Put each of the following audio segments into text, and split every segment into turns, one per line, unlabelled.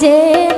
day.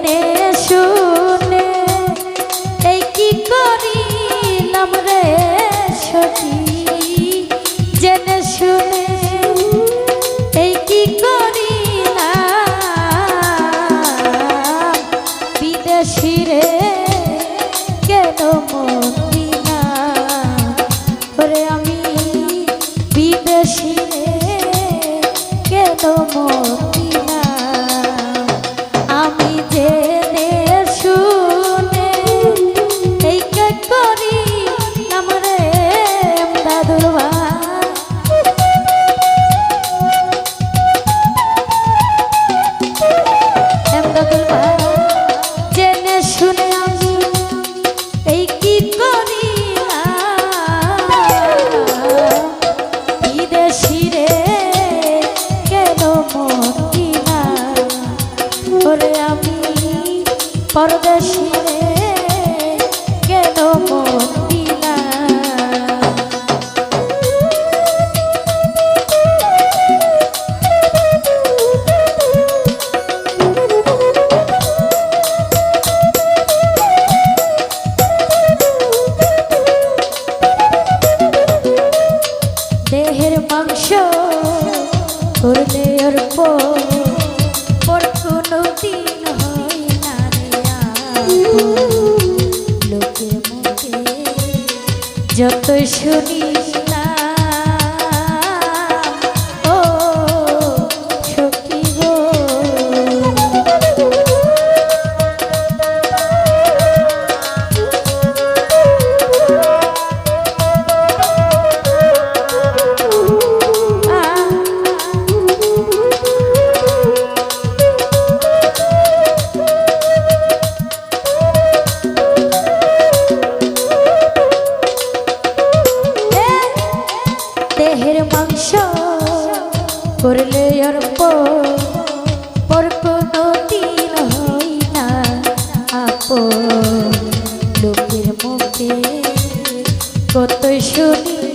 করলে আর দিন হয় না আপন লোকের মুখে কত শুনি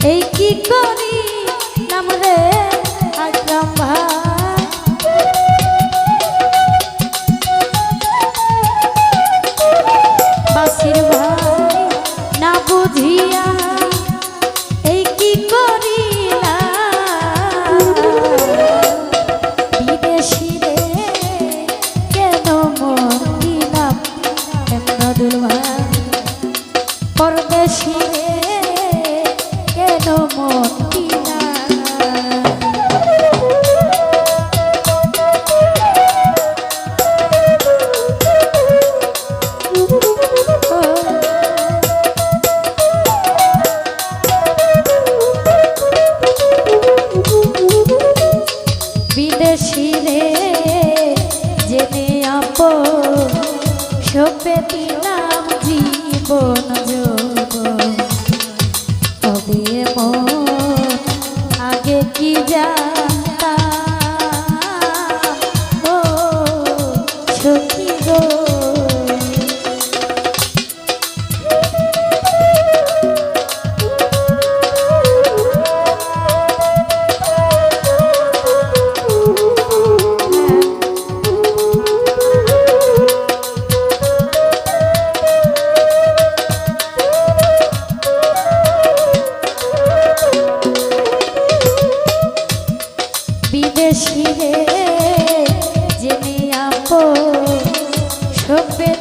এই কি করি নাম রে? bonus. বিদেশি রে জেনে আপো সভ্যের